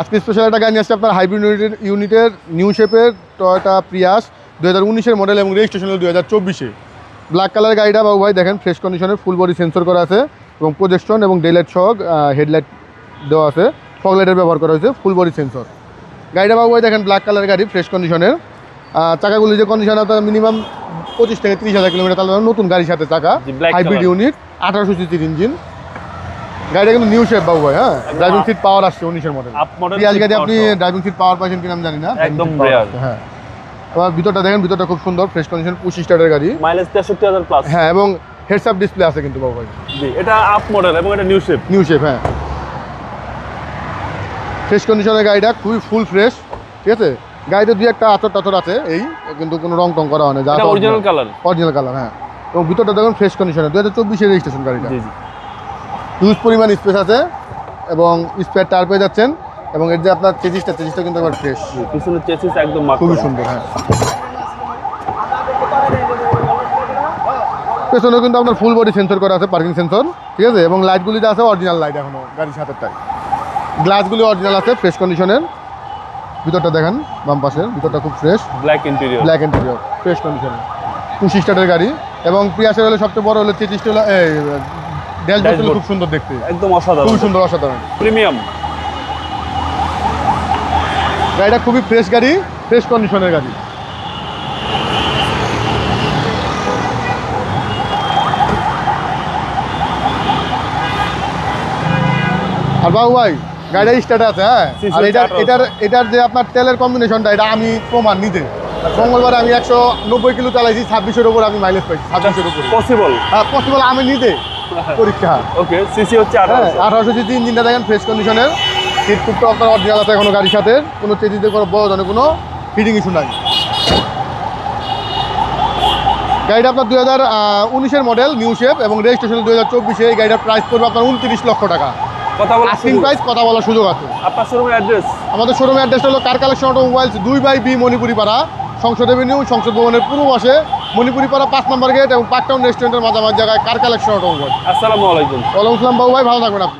আজকে স্পেশাল একটা গাড়ি নিয়ে আসছে আপনার হাইব্রিড ইউনিটের ইউনিটের নিউ শেপের টয়োটা প্রিয়াস দু হাজার উনিশের মডেল এবং রেজিস্ট্রেশন হল দু হাজার চব্বিশে। ব্ল্যাক কালার গাড়িটা বাবু ভাই দেখেন ফ্রেশ কন্ডিশনের ফুল বডি সেন্সর করা আছে এবং প্রজেকশন এবং ডেলাইট সহ হেডলাইট দেওয়া আছে। ফগ লাইটের ব্যবহার করা হয়েছে ফুল বডি সেন্সর গাড়িটা বাবু ভাই দেখেন ব্ল্যাক কালার গাড়ি ফ্রেশ কন্ডিশনের চাকাগুলি যে কন্ডিশন আপনার মিনিমাম পঁচিশ থেকে তিরিশ হাজার কিলোমিটার তাহলে নতুন গাড়ির সাথে চাকা। হাইব্রিড ইউনিট আঠারোশো সিসির ইঞ্জিন গাড়িটা কিন্তু নিউ শেপ বাবু ভাই হ্যাঁ ড্রাইভিং সিট পাওয়ার আসছে উনিশের মডেল। আপ গাড়ি আপনি ড্রাইভিং সিট পাওয়ার পাচ্ছেন কিনা আমি জানি না। একদম হ্যাঁ। আবার ভিতরটা দেখেন ভিতরটা খুব সুন্দর ফ্রেশ কন্ডিশন পঁচিশ স্টারের গাড়ি। মাইলেজ তেষট্টি হাজার প্লাস হ্যাঁ এবং হেডস আপ ডিসপ্লে আছে কিন্তু বাবু ভাই এটা আপ মডেল এবং এটা নিউ শেপ নিউ শেপ হ্যাঁ। ফ্রেশ কন্ডিশনের গাড়িটা খুবই ফুল ফ্রেশ ঠিক আছে? গাড়িতে দুই একটা আচর টাচর আছে এই কিন্তু কোনো রং টং করা হয় না যা অরিজিনাল কালার অরিজিনাল কালার হ্যাঁ। এবং ভিতরটা দেখুন ফ্রেশ কন্ডিশনে দু হাজার চব্বিশের রেজিস্ট্রেশন গাড়িটা। হিউজ পরিমাণ স্পেস আছে এবং স্পেয়ার টার পেয়ে যাচ্ছেন এবং এর যে আপনার চেজিসটা চেজিসটা কিন্তু আবার ফ্রেশ পিছনের চেসিস একদম খুবই সুন্দর হ্যাঁ। পেছনেও কিন্তু আপনার ফুল বডি সেন্সর করা আছে পার্কিং সেন্সর ঠিক আছে? এবং লাইটগুলি যা আছে অরিজিনাল লাইট এখনও গাড়ির সাথেরটাই গ্লাসগুলি অরিজিনাল আছে ফ্রেশ কন্ডিশনের ভিতরটা দেখেন বাম পাশের ভিতরটা খুব fresh black interior black interior fresh কন্ডিশনের পঁচিশ স্টার্টের গাড়ি। এবং প্রিয়াসের হলে সবচেয়ে বড় হলো চেচিসটা হলো এই ড্যাশবোর্ড। খুব সুন্দর দেখতে। একদম অসাধারণ। খুবই সুন্দর অসাধারণ। প্রিমিয়াম গাড়িটা খুবই ফ্রেশ গাড়ি ফ্রেশ কন্ডিশনের গাড়ি। আর বাবু ভাই গাড়িটা স্টার্ট আছে হ্যাঁ? আর এটার এটার এটার যে আপনার তেলের কম্বিনেশনটা এটা আমি প্রমাণ নিজে মঙ্গলবার আমি একশো নব্বই কিলো চালাইছি ছাব্বিশের উপর আমি মাইলেজ পাইছি ছাব্বিশের উপরে। পসিবল হ্যাঁ পসিবল আমি নিজে পরীক্ষা। ওকে সিসি হচ্ছে হ্যাঁ আঠারোশো। সিসি ইঞ্জিনটা দেখেন ফ্রেশ কন্ডিশনের সিট টুকটা আপনার অরিজিনাল আছে এখনও গাড়ির সাথে। কোনো চেজিতে কোনো বড় ধরনের কোনো ফিটিং ইস্যু নাই। গাড়িটা আপনার দুই হাজার উনিশের মডেল নিউ শেপ এবং রেজিস্ট্রেশন দুই হাজার চব্বিশে এই গাড়িটার প্রাইস পড়বে আপনার উনত্রিশ লক্ষ টাকা। কথা বলা আস্কিং প্রাইস কথা বলার সুযোগ আছে। আপনার শোরুমের অ্যাড্রেস আমাদের শোরুমের অ্যাড্রেসটা হলো কার কালেকশন অটোমোবাইলস দুই by B Manipuri Para. Sangsad Avenue সংসদ ভবনের পূর্ব পাশে মণিপুরি পাড়া পাঁচ নম্বর গেট এবং পার্কটাউন রেস্টুরেন্টের মাঝামাঝি জায়গায় কার কালেকশন অটোমোবাইল আসসালামু আলাইকুম। ওয়ালাইকুম সালাম বাবু ভাই ভালো থাকবেন আপনি।